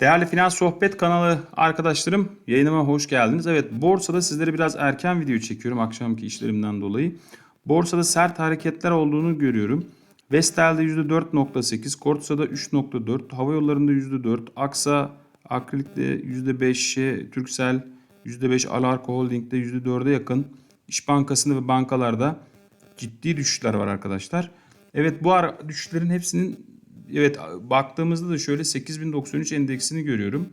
Değerli Finans Sohbet kanalı arkadaşlarım yayınıma hoş geldiniz. Evet borsada sizlere biraz erken video çekiyorum akşamki işlerimden dolayı. Borsada sert hareketler olduğunu görüyorum. Vestel'de %4.8, Kortsa'da 3.4, Hava Yolları'nda %4, Aksa Akrilik'te %5, Türksel %5, Alarko Holding'de %4'e yakın. İş Bankası'nda ve bankalarda ciddi düşüşler var arkadaşlar. Evet bu ara düşüşlerin hepsinin evet baktığımızda da şöyle 8093 endeksini görüyorum.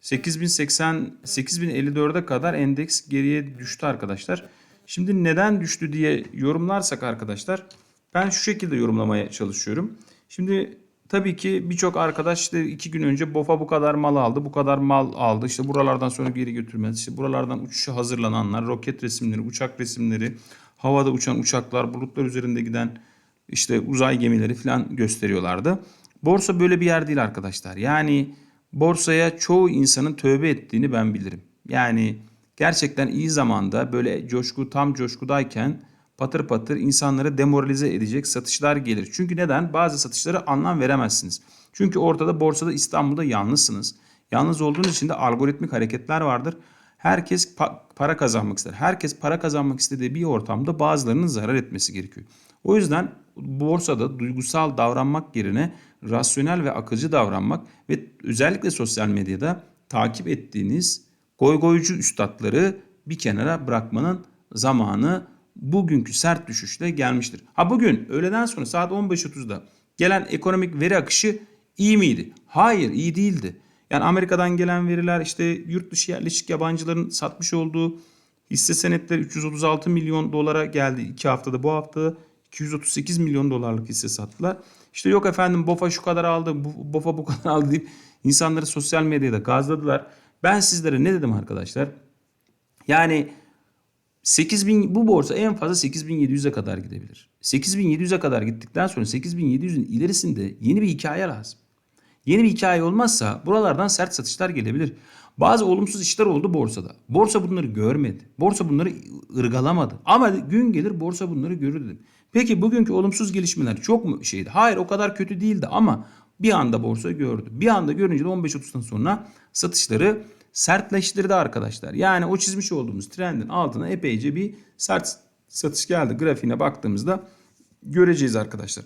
8080 8054'e kadar endeks geriye düştü arkadaşlar. Şimdi neden düştü diye yorumlarsak arkadaşlar ben şu şekilde yorumlamaya çalışıyorum. Şimdi tabii ki birçok arkadaş işte iki gün önce BOFA bu kadar mal aldı, bu kadar mal aldı. İşte buralardan sonra geri götürmez. İşte buralardan uçuşa hazırlananlar, roket resimleri, uçak resimleri, havada uçan uçaklar, bulutlar üzerinde giden işte uzay gemileri falan gösteriyorlardı. Borsa böyle bir yer değil arkadaşlar. Yani borsaya çoğu insanın tövbe ettiğini ben bilirim. Yani gerçekten iyi zamanda böyle coşku tam coşkudayken patır patır insanları demoralize edecek satışlar gelir. Çünkü neden? Bazı satışlara anlam veremezsiniz. Çünkü ortada borsada İstanbul'da yalnızsınız. Yalnız olduğunuz için de algoritmik hareketler vardır. Herkes pa- para kazanmak ister. Herkes para kazanmak istediği bir ortamda bazılarının zarar etmesi gerekiyor. O yüzden borsada duygusal davranmak yerine rasyonel ve akılcı davranmak ve özellikle sosyal medyada takip ettiğiniz goygoycu üstadları bir kenara bırakmanın zamanı bugünkü sert düşüşle gelmiştir. Ha bugün öğleden sonra saat 15.30'da gelen ekonomik veri akışı iyi miydi? Hayır iyi değildi. Yani Amerika'dan gelen veriler işte yurt dışı yerleşik yabancıların satmış olduğu hisse senetleri 336 milyon dolara geldi. iki haftada bu hafta 238 milyon dolarlık hisse sattılar. İşte yok efendim BOFA şu kadar aldı, BOFA bu kadar aldı deyip insanları sosyal medyada gazladılar. Ben sizlere ne dedim arkadaşlar? Yani 8000 bu borsa en fazla 8700'e kadar gidebilir. 8700'e kadar gittikten sonra 8700'ün ilerisinde yeni bir hikaye lazım. Yeni bir hikaye olmazsa buralardan sert satışlar gelebilir. Bazı olumsuz işler oldu borsada. Borsa bunları görmedi. Borsa bunları ırgalamadı. Ama gün gelir borsa bunları görür dedim. Peki bugünkü olumsuz gelişmeler çok mu şeydi? Hayır o kadar kötü değildi ama bir anda borsa gördü. Bir anda görünce de 15.30'dan sonra satışları sertleştirdi arkadaşlar. Yani o çizmiş olduğumuz trendin altına epeyce bir sert satış geldi. Grafiğine baktığımızda göreceğiz arkadaşlar.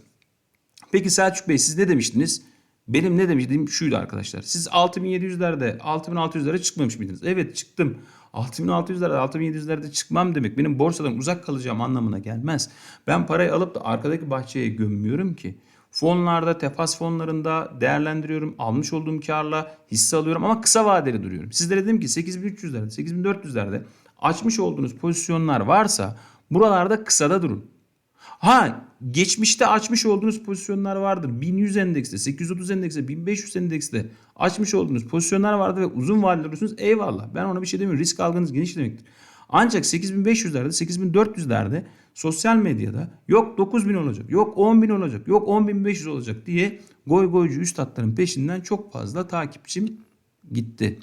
Peki Selçuk Bey siz ne demiştiniz? Benim ne demiştim şuydu arkadaşlar. Siz 6700'lerde 6600'lere çıkmamış mıydınız? Evet çıktım. 6600'lerde 6700'lerde çıkmam demek benim borsadan uzak kalacağım anlamına gelmez. Ben parayı alıp da arkadaki bahçeye gömmüyorum ki. Fonlarda, tefas fonlarında değerlendiriyorum. Almış olduğum karla hisse alıyorum ama kısa vadeli duruyorum. Sizlere dedim ki 8300'lerde, 8400'lerde açmış olduğunuz pozisyonlar varsa buralarda kısada durun. Ha geçmişte açmış olduğunuz pozisyonlar vardır. 1100 endekste, 830 endekste, 1500 endekste açmış olduğunuz pozisyonlar vardır ve uzun vadeli duruyorsunuz. Eyvallah ben ona bir şey demiyorum. Risk algınız geniş demektir. Ancak 8500'lerde, 8400'lerde sosyal medyada yok 9000 olacak, yok 10000 olacak, yok 10500 olacak diye goy goycu üstadların peşinden çok fazla takipçim gitti.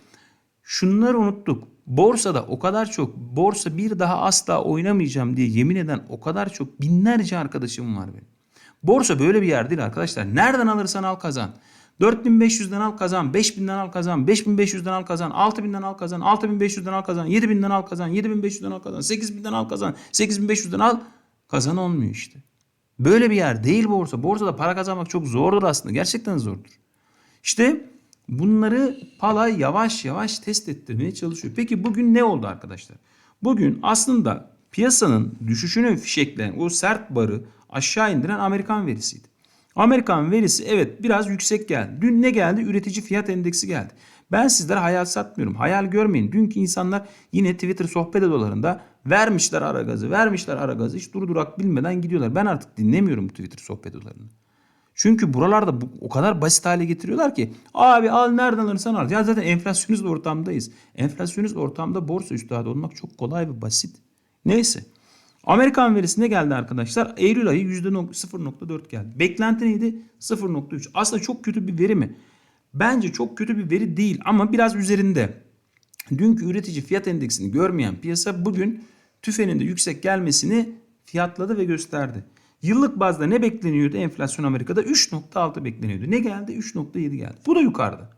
Şunları unuttuk. Borsada o kadar çok borsa bir daha asla oynamayacağım diye yemin eden o kadar çok binlerce arkadaşım var benim. Borsa böyle bir yer değil arkadaşlar. Nereden alırsan al kazan. 4500'den al kazan, 5000'den al kazan, 5500'den al kazan, 6000'den al kazan, 6500'den al kazan, 7000'den al kazan, 7500'den al kazan, 8000'den al kazan, 8500'den al kazan olmuyor işte. Böyle bir yer değil borsa. Borsada para kazanmak çok zordur aslında. Gerçekten zordur. İşte bunları Pala yavaş yavaş test ettirmeye çalışıyor. Peki bugün ne oldu arkadaşlar? Bugün aslında piyasanın düşüşünü fişekleyen o sert barı aşağı indiren Amerikan verisiydi. Amerikan verisi evet biraz yüksek geldi. Dün ne geldi? Üretici fiyat endeksi geldi. Ben sizlere hayal satmıyorum. Hayal görmeyin. Dünkü insanlar yine Twitter sohbet odalarında vermişler ara gazı, vermişler ara gazı. Hiç durdurak bilmeden gidiyorlar. Ben artık dinlemiyorum bu Twitter sohbet odalarını. Çünkü buralarda bu, o kadar basit hale getiriyorlar ki abi al nereden alırsan al. Ya zaten enflasyonist ortamdayız. Enflasyonist ortamda borsa üstadı olmak çok kolay ve basit. Neyse. Amerikan verisi ne geldi arkadaşlar? Eylül ayı %0.4 geldi. Beklenti neydi? 0.3. Aslında çok kötü bir veri mi? Bence çok kötü bir veri değil ama biraz üzerinde. Dünkü üretici fiyat endeksini görmeyen piyasa bugün tüfenin de yüksek gelmesini fiyatladı ve gösterdi. Yıllık bazda ne bekleniyordu enflasyon Amerika'da? 3.6 bekleniyordu. Ne geldi? 3.7 geldi. Bu da yukarıda.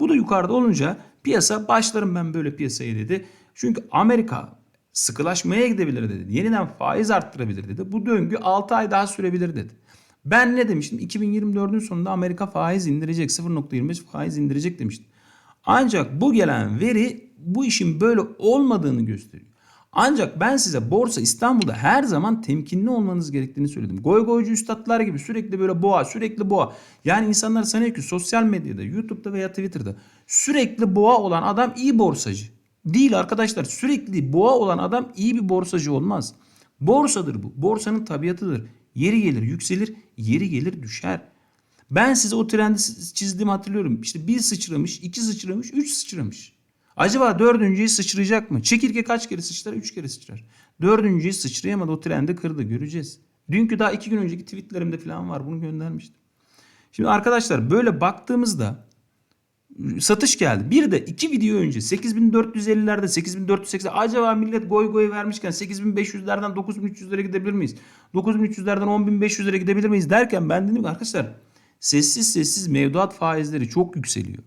Bu da yukarıda olunca piyasa başlarım ben böyle piyasaya dedi. Çünkü Amerika sıkılaşmaya gidebilir dedi. Yeniden faiz arttırabilir dedi. Bu döngü 6 ay daha sürebilir dedi. Ben ne demiştim? 2024'ün sonunda Amerika faiz indirecek. 0.25 faiz indirecek demiştim. Ancak bu gelen veri bu işin böyle olmadığını gösteriyor. Ancak ben size Borsa İstanbul'da her zaman temkinli olmanız gerektiğini söyledim. Goy goycu üstadlar gibi sürekli böyle boğa, sürekli boğa. Yani insanlar sanıyor ki sosyal medyada, YouTube'da veya Twitter'da sürekli boğa olan adam iyi borsacı. Değil arkadaşlar. Sürekli boğa olan adam iyi bir borsacı olmaz. Borsadır bu. Borsanın tabiatıdır. Yeri gelir yükselir, yeri gelir düşer. Ben size o trendi çizdiğimi hatırlıyorum. İşte bir sıçramış, iki sıçramış, üç sıçramış. Acaba dördüncüyü sıçrayacak mı? Çekirge kaç kere sıçrar? Üç kere sıçrar. Dördüncüyü sıçrayamadı o trendi kırdı göreceğiz. Dünkü daha iki gün önceki tweetlerimde falan var bunu göndermiştim. Şimdi arkadaşlar böyle baktığımızda satış geldi. Bir de iki video önce 8450'lerde 8480 acaba millet goy goy vermişken 8500'lerden 9300'lere gidebilir miyiz? 9300'lerden 10500'lere gidebilir miyiz derken ben dedim ki arkadaşlar sessiz sessiz mevduat faizleri çok yükseliyor.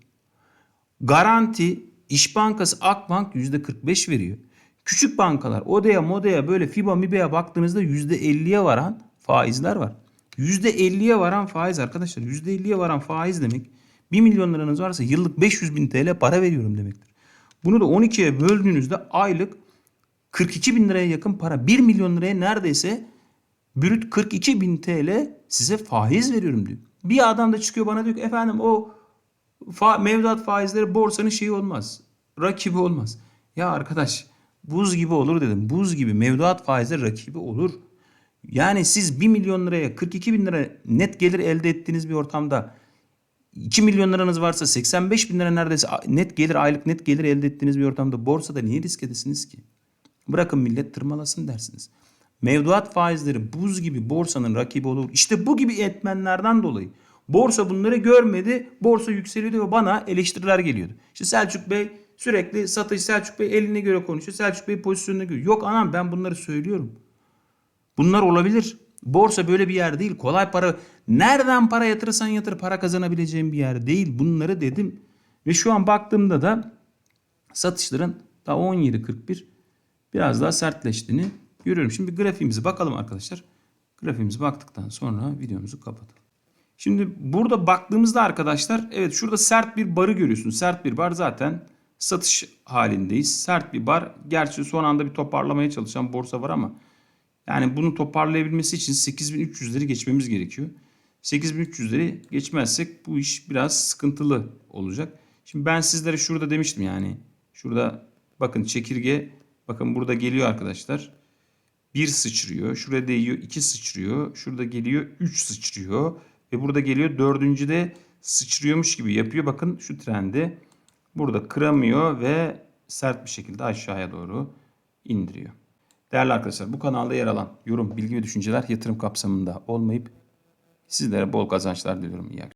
Garanti İş Bankası Akbank %45 veriyor. Küçük bankalar Odea Modea böyle FIBA MIBA'ya baktığınızda %50'ye varan faizler var. %50'ye varan faiz arkadaşlar. %50'ye varan faiz demek 1 milyon liranız varsa yıllık 500 bin TL para veriyorum demektir. Bunu da 12'ye böldüğünüzde aylık 42 bin liraya yakın para 1 milyon liraya neredeyse brüt 42 bin TL size faiz veriyorum diyor. Bir adam da çıkıyor bana diyor ki efendim o fa mevduat faizleri borsanın şeyi olmaz. Rakibi olmaz. Ya arkadaş buz gibi olur dedim. Buz gibi mevduat faizleri rakibi olur. Yani siz 1 milyon liraya 42 bin lira net gelir elde ettiğiniz bir ortamda 2 milyon liranız varsa 85 bin lira neredeyse net gelir aylık net gelir elde ettiğiniz bir ortamda borsada niye risk edesiniz ki? Bırakın millet tırmalasın dersiniz. Mevduat faizleri buz gibi borsanın rakibi olur. İşte bu gibi etmenlerden dolayı borsa bunları görmedi. Borsa yükseliyordu ve bana eleştiriler geliyordu. İşte Selçuk Bey sürekli satış Selçuk Bey eline göre konuşuyor. Selçuk Bey pozisyonuna göre. Yok anam ben bunları söylüyorum. Bunlar olabilir. Borsa böyle bir yer değil. Kolay para. Nereden para yatırırsan yatır para kazanabileceğin bir yer değil. Bunları dedim. Ve şu an baktığımda da satışların da 17.41 biraz daha sertleştiğini görüyorum. Şimdi bir grafiğimize bakalım arkadaşlar. Grafiğimize baktıktan sonra videomuzu kapatalım. Şimdi burada baktığımızda arkadaşlar evet şurada sert bir barı görüyorsunuz. Sert bir bar zaten satış halindeyiz. Sert bir bar. Gerçi son anda bir toparlamaya çalışan borsa var ama yani bunu toparlayabilmesi için 8300'leri geçmemiz gerekiyor. 8300'leri geçmezsek bu iş biraz sıkıntılı olacak. Şimdi ben sizlere şurada demiştim yani. Şurada bakın çekirge bakın burada geliyor arkadaşlar. Bir sıçrıyor. Şurada değiyor iki sıçrıyor. Şurada geliyor üç sıçrıyor. Ve burada geliyor dördüncü de sıçrıyormuş gibi yapıyor. Bakın şu trendi burada kıramıyor ve sert bir şekilde aşağıya doğru indiriyor. Değerli arkadaşlar bu kanalda yer alan yorum, bilgi ve düşünceler yatırım kapsamında olmayıp sizlere bol kazançlar diliyorum. İyi akşamlar.